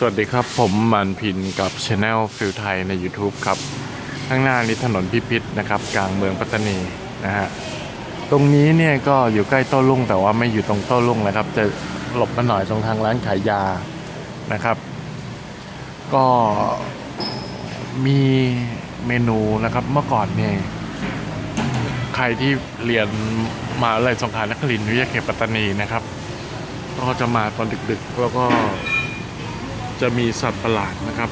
สวัสดีครับ ผมมันพินกับช anel ฟิลไทยใน YouTube ครับ ข้างหน้านี้ถนนพิพิธนะครับ กลางเมืองปัตตานีนะฮะตรงนี้เนี่ยก็อยู่ใกล้โต้รุ่งแต่ว่าไม่อยู่ตรงโต้รุ่งนะครับ จะหลบมาหน่อยตรงทางร้านขายยานะครับ ก็มีเมนูนะครับเมื่อก่อนเนี่ยใครที่เรียนมาอะไรสงขลานครินทร์วิทยาเขตปัตตานีนะครับ ก็จะมาตอนดึกๆแล้วก็ จะมีสัตว์ประหลาดนะครับ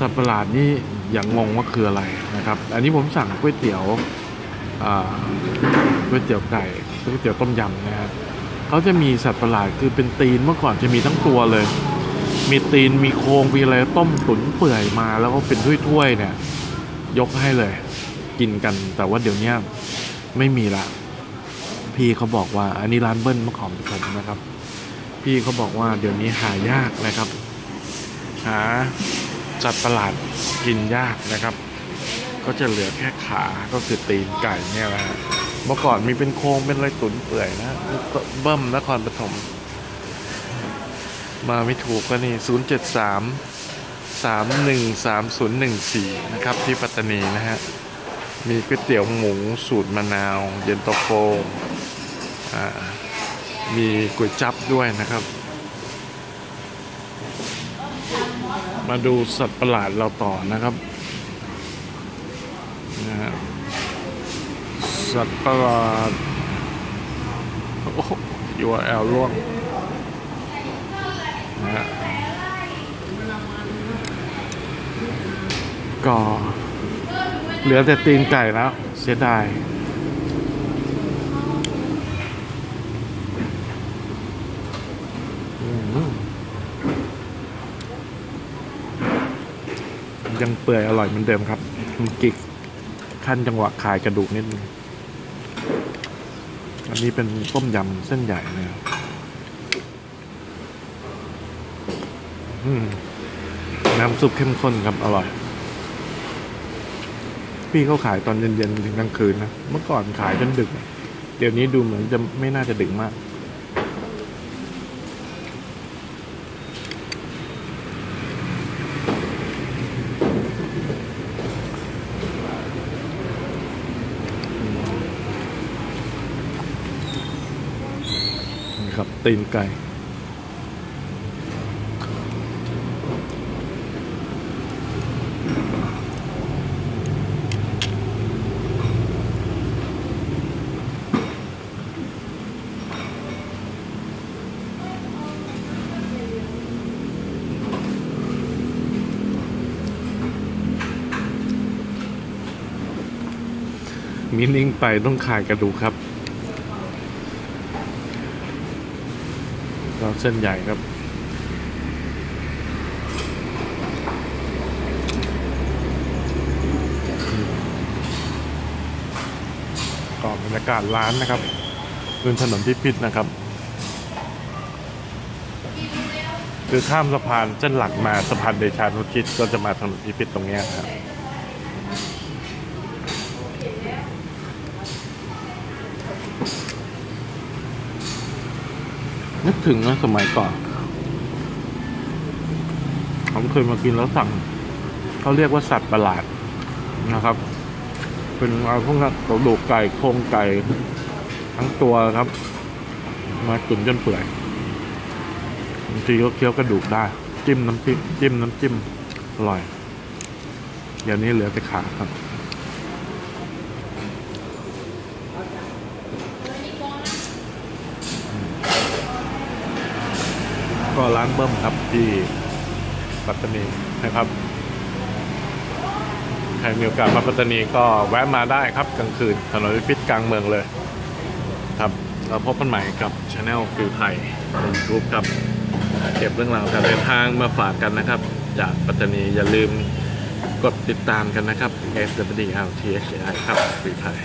สัตว์ประหลาดนี่อย่างงงว่าคืออะไรนะครับ อันนี้ผมสั่งก๋วยเตี๋ยวก๋วยเตี๋ยวไก่ก๋วยเตี๋ยวต้มยำนะฮะเขาจะมีสัตว์ประหลาดคือเป็นตีนเมื่อก่อนจะมีทั้งตัวเลย มีตีนมีโครงมีอะไรต้มตุ๋นเปื่อยมาแล้วก็เป็นถ้วยๆเนี่ย ยกให้เลยกินกัน แต่ว่าเดี๋ยวนี้ไม่มีละพี่เขาบอกว่าอันนี้ร้านเบิ้ลมะขามผมนะครับ พี่เขาบอกว่าเดี๋ยวนี้หายากนะครับ หาจัดตลาดกินยากนะครับ ก็จะเหลือแค่ขาก็คือตีนไก่เนี่ยแหละฮะเมื่อก่อนมีเป็นโครงเป็นอะไรตุ๋นเปื่อยนะเบิ้มนครปฐมมาไม่ถูกก็นี่ 0 7 3 3 1 3 0 1 4 นะครับ ที่ปัตตานีนะฮะ มีก๋วยเตี๋ยวหมูสูตรมะนาว เย็นตาโฟอ่า มีก๋วยจับด้วยนะครับ มาดูสัตว์ประหลาดเราต่อนะครับนะฮะสัตว์ประหลาดโอ้โห URL ล่วงนะฮะก็เหลือแต่ตีนไก่แล้ว เสียดาย ยังเปื่อยอร่อยเหมือนเดิมครับมันกิกขั้นจังหวะขายกระดูกนิดนึงอันนี้เป็นต้มยำเส้นใหญ่นะครับน้ำซุปเข้มข้นครับอร่อย พี่เขาขายตอนเย็นๆถึงกลางคืนนะเมื่อก่อนขายจนดึก เดี๋ยวนี้ดูเหมือนจะไม่น่าจะดึกมาก ครับตีนไก่มินิ่งไปต้องขายกระดูกครับ เราเส้นใหญ่ครับก่อนบรรยากาศร้านนะครับบนถนนพิพิธนะครับ คือข้ามสะพานเส้นหลักมาสะพานเดชานุชิตก็จะมาถนนพิพิธตรงนี้ครับ นึกถึงนะสมัยก่อนผมเคยมากินแล้วสั่งเขาเรียกว่าสัตว์ประหลาดนะครับ เป็นเอาพวกนั้นกระดูกไก่โครงไก่ทั้งตัวครับ มาตุ๋นจนเปื่อยบางทีก็เคี้ยวกระดูกได้ จิ้มน้ำจิ้มจิ้มน้ำจิ้มอร่อยอย่างนี้เหลือแต่ขาครับ ก็ร้านเบิ้มครับที่ปัตตานีนะครับใครมีโอกาสมาปัตตานีก็แวะมาได้ครับกลางคืนถนนพิพิธกลางเมืองเลย ครับเราพบกันใหม่กับช anel ฟิลไทยในยูทูบครับเก็บเรื่องราวการเดินทางมาฝากกันนะครับ จากปัตตานีอย่าลืมกดติดตามกันนะครับ S W L T H I ครับฟิลไทย